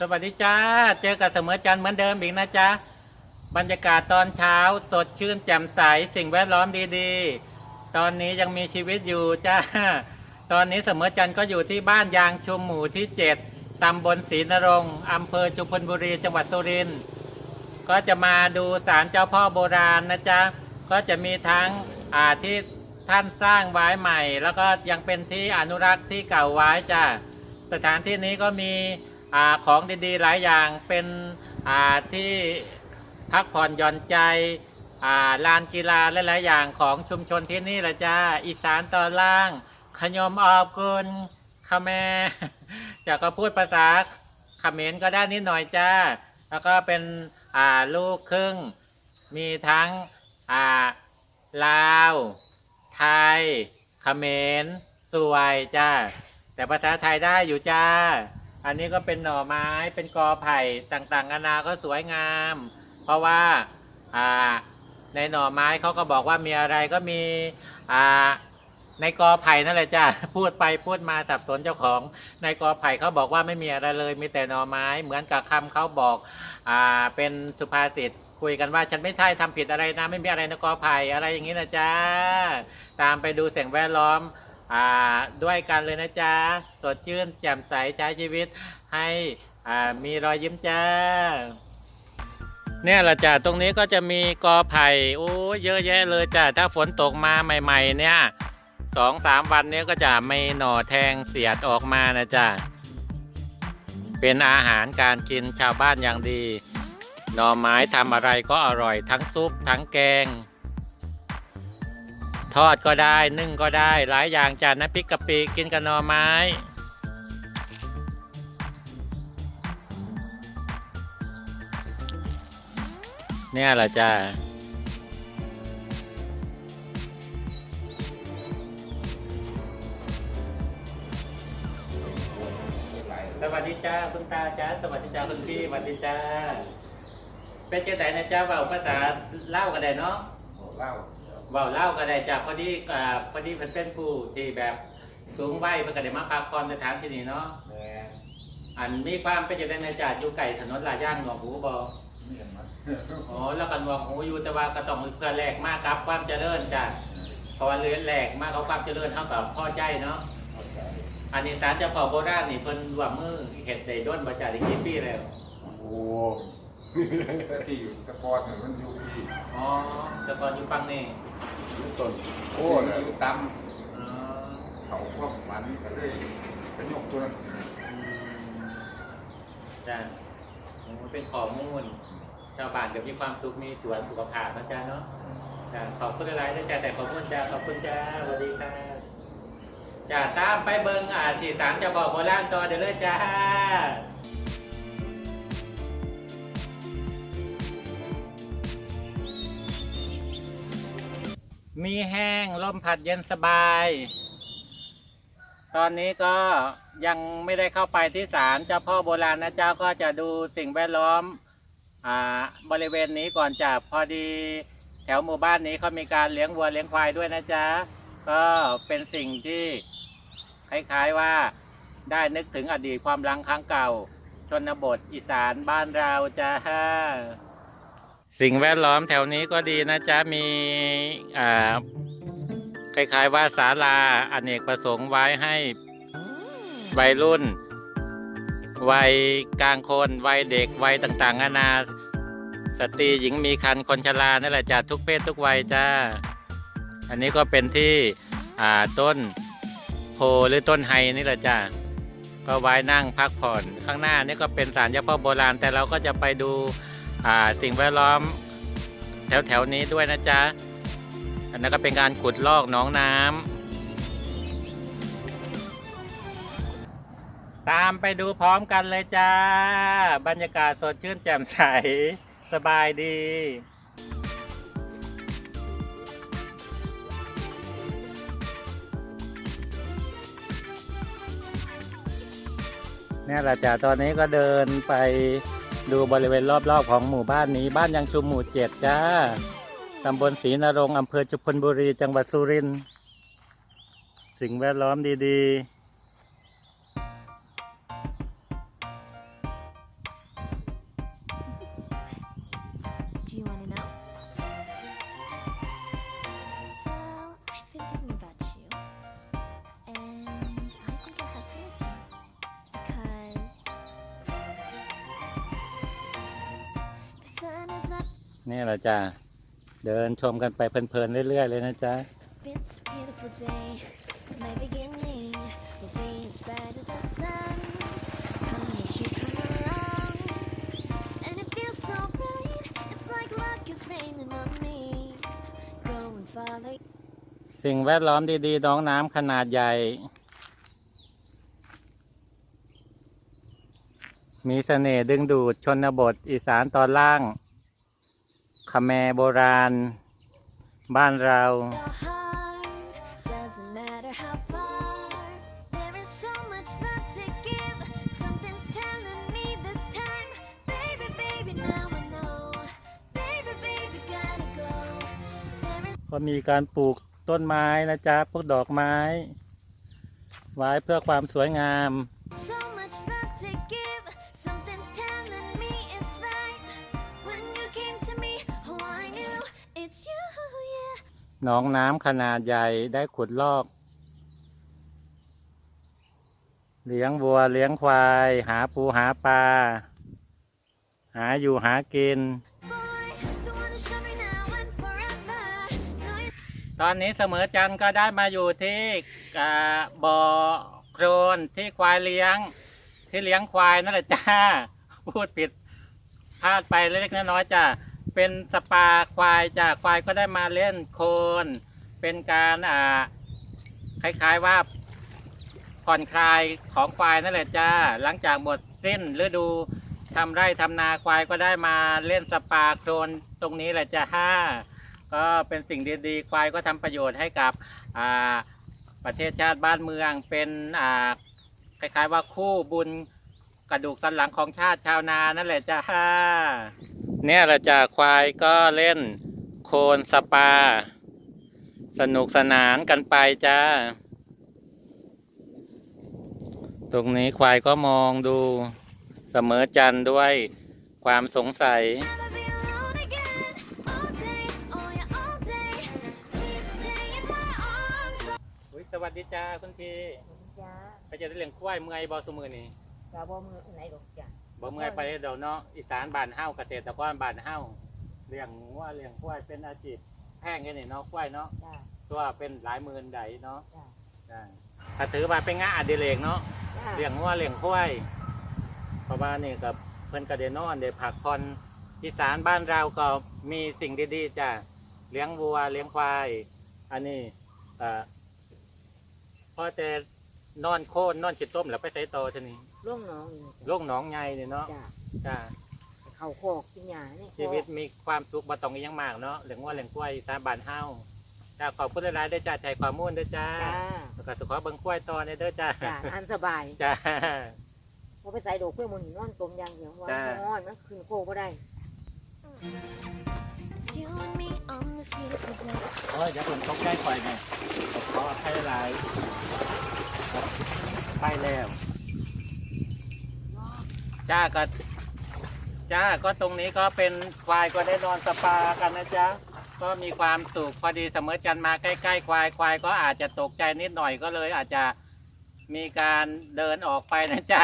สวัสดีจ้า เจอกับเสมอจันเหมือนเดิมอีกนะจ๊ะ บรรยากาศตอนเช้าสดชื่นแจ่มใสสิ่งแวดล้อมดีๆ ตอนนี้ยังมีชีวิตอยู่จ้า ตอนนี้เสมอจันก็อยู่ที่บ้านยางชุมหมู่ที่7ตำบลศรีนรงค์อำเภอจุพลบุรีจังหวัดสุรินทร์ ก็จะมาดูศาลเจ้าพ่อโบราณนะจ๊ะ ก็จะมีทั้งอ่าที่ท่านสร้างไว้ใหม่ แล้วก็ยังเป็นที่อนุรักษ์ที่เก่าไว้จ้ะ สถานที่นี้ก็มี ของดีๆหลายอย่างเป็นที่พักผ่อนหย่อนใจลานกีฬาหลายๆอย่างของชุมชนที่นี่ละจ้าอีสานตอนล่าง ขยมออบกุลขแมจะก็พูดภาษาเขมรก็ได้นิดหน่อยจ้า แล้วก็เป็นลูกครึ่ง มีทั้งลาว ไทยเขมรสวยจ้า แต่ภาษาไทยได้อยู่จ้า อันนี้ก็เป็นหน่อไม้เป็นกอไผ่ต่างๆนานาก็สวยงาม เพราะว่าในหน่อไม้เขาก็บอกว่ามีอะไรก็มีในกอไผ่นั่นแหละจ้าพูดไปพูดมาสับสนเจ้าของในกอไผ่เขาบอกว่าไม่มีอะไรเลย มีแต่หน่อไม้เหมือนกับคำเขาบอกอ่าเป็นสุภาษิตคุยกันว่าฉันไม่ใช่ทำผิดอะไรนะ ไม่มีอะไรในกอไผ่อะไรอย่างนี้นะจ้าตามไปดูสิ่งแวดล้อม อ่าด้วยกันเลยนะจ๊ะ สดชื่นแจ่มใสใช้ชีวิต ให้อ่ามีรอยยิ้มจ้า เนี่ยละจ้ะตรงนี้ก็จะมีกอไผ่โอ้เยอะแยะเลยจ้ะถ้าฝนตกมาใหม่ ๆ เนี่ยสองสามวันเนี้ยก็จะไม่หน่อแทงเสียดออกมานะจ๊ะเป็นอาหารการกินชาวบ้านอย่างดี หน่อไม้ทำอะไรก็อร่อยทั้งซุปทั้งแกง ทอดก็ได้นึ่งก็ได้ หลายอย่างจานน้ำพริกกะปิกินกับหน่อไม้เนี่ยแหละจ้าสวัสดีจ้าคุณตาจ้าสวัสดีจ้าคุณพี่สวัสดีจ้าเป็นเจ้าไหนนะจ้าเบาภาษาเล่ากันได้เนาะเล่า ว่าเล่าก็ได้จากพอดีอ่าพอดีเพิ่นเป็นผู้ที่แบบสูงวัยเพิ่นก็ได้มาพักผ่อนในฐานที่นี่เนาะแม่อันมีความเป็นจะได้ในจ่าอยู่ไก่ถนนลาย่างหนองหูบ่เมียนมันอ๋อแล้วกันหนองหูอยู่แต่ว่าก็ต้องเพื่อแลกมากครับความเจริญจ้ะเพราะว่าเรือนแลกมากเขาความเจริญเท่ากับพ่อใจเนาะเข้าใจอันนี้ศาลเจ้าพ่อโบราณนี่เพิ่นรวมมือเฮ็ดได้ด้นบ่จ่าได้กี่ปีแล้วโอ้โหแต่ที่อยู่ตะกอนเนี่ยมันอยู่ที่อ๋อแต่ก่อนอยู่ฝั่งนี้ อยู่ต้นโอ้เนี่ยอยู่ตอ๋อำเขาความฝันก็เลยเป็นยกตัวนั้นอืมจ้ะโอ้เป็นข้อมูล ชาวบ้านก็มีความสุขมีสวนสุขภาพนะจ๊ะเนาะจ้ะขอบคุณหลายๆนะจ๊ะแต่ขอบคุณจ้าขอบคุณจ้าสวัสดีค่ะจ้าตามไปเบิงอ่าที่ศาลเจะบอกโบราณต่อเดี๋ยวเลยจ้า มีแห้งลมพัดเย็นสบาย ตอนนี้ก็ยังไม่ได้เข้าไปที่ศาลเจ้าพ่อโบราณนะเจ้าก็จะดูสิ่งแวดล้อมอ่าบริเวณนี้ก่อนจากพอดี แถวหมู่บ้านนี้เขามีการเลี้ยงวัวเลี้ยงควายด้วยนะจ๊ะก็เป็นสิ่งที่คล้ายๆว่าได้นึกถึงอดีตความรังครั้งเก่า ชนบทอีสานบ้านเราจ้า สิ่งแวดล้อมแถวนี้ก็ดีนะจ๊ะ มีคล้ายๆว่าศาลาอเนกประสงค์ไว้ให้วัยรุ่น วัยกลางคนวัยเด็กวัยต่างๆนานา สตรีหญิงมีคันคนชรานั่นแหละจ้ะทุกเพศทุกวัยจ้า อันนี้ก็เป็นที่ต้นโพหรือต้นไฮนี่แหละจ้าก็ไว้นั่งพักผ่อนข้างหน้านี่ก็เป็นศาลเจ้าพ่อโบราณ แต่เราก็จะไปดู สิ่งแวดล้อมแถวๆนี้ด้วยนะจ๊ะ อันนั้นก็เป็นการขุดลอกหนองน้ำ ตามไปดูพร้อมกันเลยจ้า บรรยากาศสดชื่นแจ่มใส สบายดีเนี่ยแหละจ้ะตอนนี้ก็เดินไป ดูบริเวณรอบๆของหมู่บ้านนี้บ้านยังชุมหมู่เจ็ดจ้าตำบลศรีนรงค์อำเภอจุพลบุรีจังหวัดสุรินทร์สิ่งแวดล้อมดีๆ นี่แหละจ้ะเดินชมกันไปเพลินๆเรื่อย ๆ เลยนะจ๊ะ It's a beautiful day, my beginning will be as bright as the sun. Come meet you, come along, and it feels so bright. It's like luck is raining on me. Go and follow. สิ่งแวดล้อมดีๆน้องน้ำขนาดใหญ่ มีเสน่ห์ดึงดูดชนบทอีสานตอนล่าง ขแมโบราณ บ้านเรา Your heart doesn't matter how far. There is so much love to give. Something's telling me this time, baby, baby, now I know. Baby, baby, gotta go. There is ก็มีการปลูกต้นไม้นะจ๊ะ พวกดอกไม้ ไว้เพื่อความสวยงาม so หนองน้ำขนาดใหญ่ได้ขุดลอก เลี้ยงวัวเลี้ยงควาย หาปูหาปลา หาอยู่หากิน ตอนนี้เสมอจันก็ได้มาอยู่ที่บ่อโครนที่ควายเลี้ยง ที่เลี้ยงควายนั่นแหละจ้า พูดผิดพลาดไปเล็กน้อยจ้า เป็นสปาควายจ้าควายก็ได้มาเล่นโคน เป็นการอ่าคล้ายๆว่าผ่อนคลายของควายนั่นแหละจ้า หลังจากหมดสิ้นฤดูทำไร่ทำนาควายก็ได้มาเล่นสปาโครนตรงนี้แหละจ้าก็เป็นสิ่งดีๆ ควายก็ทำประโยชน์ให้กับอ่าประเทศชาติบ้านเมืองเป็นอ่าคล้ายๆว่าคู่บุญกระดูกสันหลังของชาติชาวนานั่นแหละจ้า เนี่ยแหละจ้าควายก็เล่นโคลนสปา สนุกสนานกันไปจ้า ตรงนี้ควายก็มองดูเสมอจันทร์ด้วยความสงสัย never be alone again. All day, oh yeah, all day. Please stay in my arms. อุ๊ยสวัสดีจ้าคุณพี่จ้าไปจะได้เลี้ยงควายเมื่อยบ่สมือนี่จ้าบ่มือไหนดอกจ้า บ่เมื่อยไปเดี๋ยวเนาะอีสานบ้านเฮาเกษตรกรบ้านเฮาเลี้ยงวัวเลี้ยงควายเป็นอาชีพแพงแค่นี่เนาะควายเนาะจ้าตัวเป็นหลายหมื่นใดเนาะจ้าจ้าถ้าถือว่าเป็นงานอดิเรกเนาะจ้าเลี้ยงวัวเลี้ยงควายเพราะว่านี่กับเพิ่นก็ได้นอนได้พักผ่อนอีสานบ้านเราก็มีสิ่งดีๆจ้ะเลี้ยงวัวเลี้ยงควาย อันนี้เอ่อพอแต่นอนโค่นนอนฉิดต้มแล้วไปใส่โตอทีนี้ ล่วงน้องนี่โรคหนองไงเนี่ยเนาะจ้าจ้าเขาโคกกินหญ้านี่ชีวิตมีความสุขบ่ต้องอหยังมากเนาะเหลืองว่าเหลืองกล้วยตามบ้านเฮาจ้าขอบคุณหลายๆเด้อจ้าใจความมุ่นเด้อจ้าจ้าแล้วก็สุขภาพเบิ่งกล้วยต่อเด้อเด้อจ้าจ้าอันสบายจ้า พอไปใส่ดอกเพื่อมันนอนตมอย่างเดียวว่าจ้านอนมันขึ้นโคกบ่ได้ It's you and me on this beautiful day. โอ้ยอย่าอุ่นตกใจปล่อยไงขอให้หลายไปแล้ว จ้าก็จ้าก็ตรงนี้ก็เป็นควายก็ได้นอนสปากันนะจ๊ะก็มีความสุขพอดีเสมอจันมาใกล้ๆควายควายก็อาจจะตกใจนิดหน่อยก็เลยอาจจะมีการเดินออกไปนะจ๊ะ